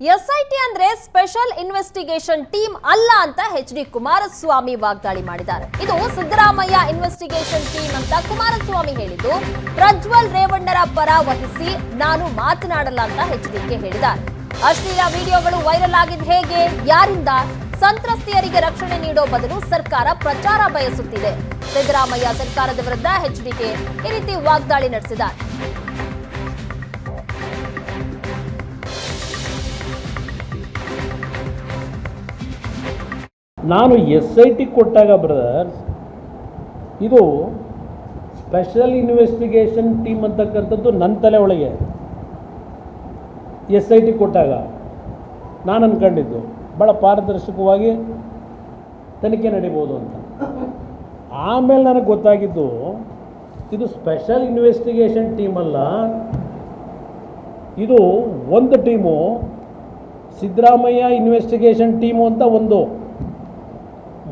SIT ಅಂದ್ರೆ special investigation team ಅಲ್ಲ ಅಂತ ಎಚ್ ಡಿ ಕುಮಾರಸ್ವಾಮಿ ವಾಗ್ದಾಳಿ ಮಾಡಿದ್ದಾರೆ. ಇದು ಸಿದ್ದರಾಮಯ್ಯ ಇನ್ವೆಸ್ಟಿಗೇಷನ್ ಟೀಮ್ ಅಂತ ಕುಮಾರಸ್ವಾಮಿ ಹೇಳಿದ್ದು, ಪ್ರಜ್ವಲ್ ರೇವಣ್ಣರ ಪರ ವಹಿಸಿ ನಾನು ಮಾತನಾಡಲ್ಲ ಅಂತ ಎಚ್ ಡಿಕೆ ಹೇಳಿದ್ದಾರೆ. ಅಶ್ಲೀಲ ವಿಡಿಯೋಗಳು ವೈರಲ್ ಆಗಿದ್ ಹೇಗೆ? ಯಾರಿಂದ? ಸಂತ್ರಸ್ತೆಯರಿಗೆ ರಕ್ಷಣೆ ನೀಡೋ ಬದಲು ಸರ್ಕಾರ ಪ್ರಚಾರ ಬಯಸುತ್ತಿದೆ. ಸಿದ್ದರಾಮಯ್ಯ ಸರ್ಕಾರದ ವಿರುದ್ಧ ಎಚ್ಡಿಕೆ ಈ ರೀತಿ ವಾಗ್ದಾಳಿ ನಡೆಸಿದ್ದಾರೆ. ನಾನು ಎಸ್ ಐ ಟಿ ಕೊಟ್ಟಾಗ ಬ್ರದರ್ಸ್ ಇದು ಸ್ಪೆಷಲ್ ಇನ್ವೆಸ್ಟಿಗೇಷನ್ ಟೀಮ್ ಅಂತಕ್ಕಂಥದ್ದು ನನ್ನ ತಲೆ ಒಳಗೆ. ಎಸ್ ಐ ಟಿ ಕೊಟ್ಟಾಗ ನಾನು ಅಂದ್ಕೊಂಡಿದ್ದು ಭಾಳ ಪಾರದರ್ಶಕವಾಗಿ ತನಿಖೆ ನಡೀಬೋದು ಅಂತ. ಆಮೇಲೆ ನನಗೆ ಗೊತ್ತಾಗಿದ್ದು, ಇದು ಸ್ಪೆಷಲ್ ಇನ್ವೆಸ್ಟಿಗೇಷನ್ ಟೀಮ್ ಅಲ್ಲ. ಇದು ಒಂದು ಟೀಮು ಸಿದ್ದರಾಮಯ್ಯ ಇನ್ವೆಸ್ಟಿಗೇಷನ್ ಟೀಮು ಅಂತ ಒಂದು.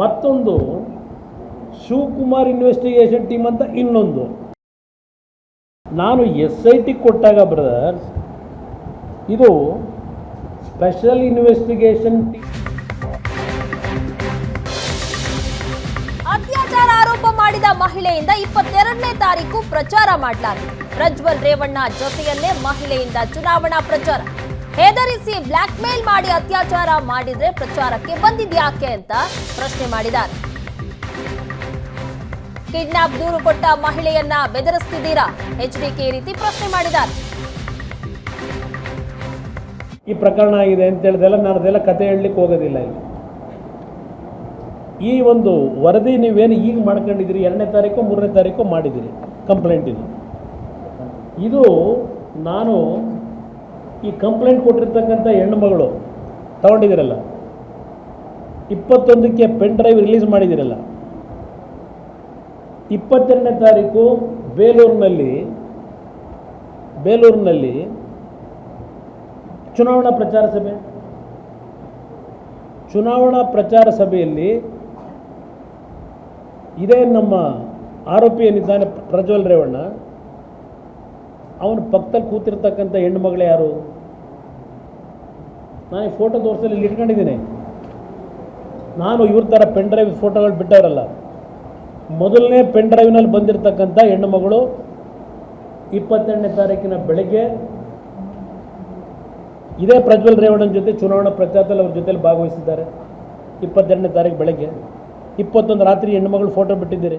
ಮತ್ತೊಂದು ಶಿವಕುಮಾರ್ ಇನ್ವೆಸ್ಟಿಗೇಷನ್ ಟೀಮ್ ಅಂತ ಇನ್ನೊಂದು. ನಾನು ಎಸ್ ಐ ಟಿ ಕೊಟ್ಟಾಗ ಬ್ರದರ್ಸ್ ಇದು ಸ್ಪೆಷಲ್ ಇನ್ವೆಸ್ಟಿಗೇಷನ್ ಅತ್ಯಾಚಾರ ಆರೋಪ ಮಾಡಿದ ಮಹಿಳೆಯಿಂದ ಇಪ್ಪತ್ತೆರಡನೇ ತಾರೀಕು ಪ್ರಚಾರ ಮಾಡಲಾಗಿದೆ. ಪ್ರಜ್ವಲ್ ರೇವಣ್ಣ ಜೊತೆಯಲ್ಲೇ ಮಹಿಳೆಯಿಂದ ಚುನಾವಣಾ ಪ್ರಚಾರ. ಹೆದರಿಸಿ ಬ್ಲಾಕ್ ಮೇಲ್ ಮಾಡಿ ಅತ್ಯಾಚಾರ ಮಾಡಿದ್ರೆ ಪ್ರಚಾರಕ್ಕೆ ಬಂದಿದ್ಯಾಕೆ ಅಂತ ಪ್ರಶ್ನೆ ಮಾಡಿದ್ದಾರೆ. ಕಿಡ್ನಾಪ್ ದೂರು ಕೊಟ್ಟ ಮಹಿಳೆಯನ್ನ ಬೆದರಿಸ್ತಿದ್ದೀರಾ? ಎಚ್ಡಿಕೆ ಕೆ ರೀತಿ ಪ್ರಶ್ನೆ ಮಾಡಿದ್ದಾರೆ. ಈ ಪ್ರಕರಣ ಆಗಿದೆ ಅಂತ ಹೇಳಿದೆಲ್ಲ ನಾನು ಅದೆಲ್ಲ ಕತೆ ಹೇಳಲಿಕ್ಕೆ ಹೋಗೋದಿಲ್ಲ ಇಲ್ಲಿ. ಈ ಒಂದು ವರದಿ ನೀವೇನು ಈಗ ಮಾಡ್ಕೊಂಡಿದ್ದೀರಿ? ಎರಡನೇ ತಾರೀಕು, ಮೂರನೇ ತಾರೀಕು ಮಾಡಿದ್ದೀರಿ ಕಂಪ್ಲೇಂಟ್ ಇದು ನಾನು ಈ ಕಂಪ್ಲೇಂಟ್ ಕೊಟ್ಟಿರ್ತಕ್ಕಂಥ ಹೆಣ್ಣು ಮಗಳು ತಗೊಂಡಿದ್ದೀರಲ್ಲ, ಇಪ್ಪತ್ತೊಂದಕ್ಕೆ ಪೆನ್ ಡ್ರೈವ್ ರಿಲೀಸ್ ಮಾಡಿದ್ದೀರಲ್ಲ, ಇಪ್ಪತ್ತೆರಡನೇ ತಾರೀಕು ಬೇಲೂರಿನಲ್ಲಿ ಬೇಲೂರಿನಲ್ಲಿ ಚುನಾವಣಾ ಪ್ರಚಾರ ಸಭೆ. ಚುನಾವಣಾ ಪ್ರಚಾರ ಸಭೆಯಲ್ಲಿ ಇದೇ ನಮ್ಮ ಆರೋಪಿ ಏನಿದ್ದಾನೆ ಪ್ರಜ್ವಲ್ ರೇವಣ್ಣ ಅವನ ಪಕ್ಕದಲ್ಲಿ ಕೂತಿರ್ತಕ್ಕಂಥ ಹೆಣ್ಣು ಮಗಳು ಯಾರು? ನಾನು ಈ ಫೋಟೋ ತೋರಿಸಲು ಇಲ್ಲಿ ಇಟ್ಕೊಂಡಿದ್ದೀನಿ. ನಾನು ಇವ್ರ ಥರ ಪೆನ್ ಡ್ರೈವ್ ಫೋಟೋಗಳು ಬಿಟ್ಟವರಲ್ಲ. ಮೊದಲನೇ ಪೆನ್ ಡ್ರೈವ್ನಲ್ಲಿ ಬಂದಿರತಕ್ಕಂಥ ಹೆಣ್ಣು ಮಗಳು ಇಪ್ಪತ್ತೆರಡನೇ ತಾರೀಕಿನ ಬೆಳಗ್ಗೆ ಇದೇ ಪ್ರಜ್ವಲ್ ರೇವಣ್ಣನ ಜೊತೆ ಚುನಾವಣಾ ಪ್ರಚಾರದಲ್ಲಿ ಅವ್ರ ಜೊತೆಲಿ ಭಾಗವಹಿಸಿದ್ದಾರೆ. ಇಪ್ಪತ್ತೆರಡನೇ ತಾರೀಕು ಬೆಳಗ್ಗೆ. ಇಪ್ಪತ್ತೊಂದು ರಾತ್ರಿ ಹೆಣ್ಣುಮಗಳು ಫೋಟೋ ಬಿಟ್ಟಿದ್ದೀರಿ.